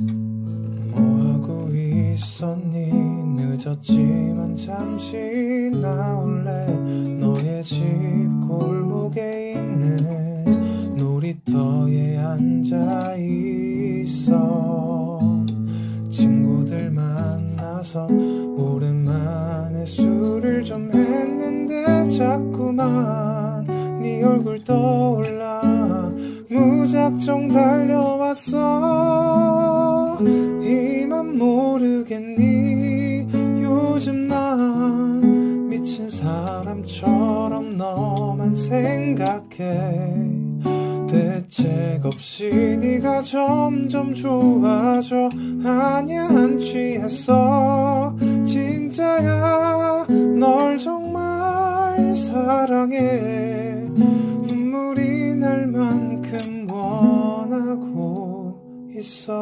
뭐하고 있었니? 늦었지만 잠시 나올래? 너의 집 골목에 있는 놀이터에 앉아 있어. 친구들 만나서 오랜만에 술을 좀 했는데 자꾸만 네 얼굴 떠올라. 무작정 달려왔어 모르겠니? 요즘 난 미친 사람처럼 너만 생각해. 대책 없이 네가 점점 좋아져. 아니야 안 취했어. 진짜야 널 정말 사랑해. 눈물이 날 만큼 원하고 있어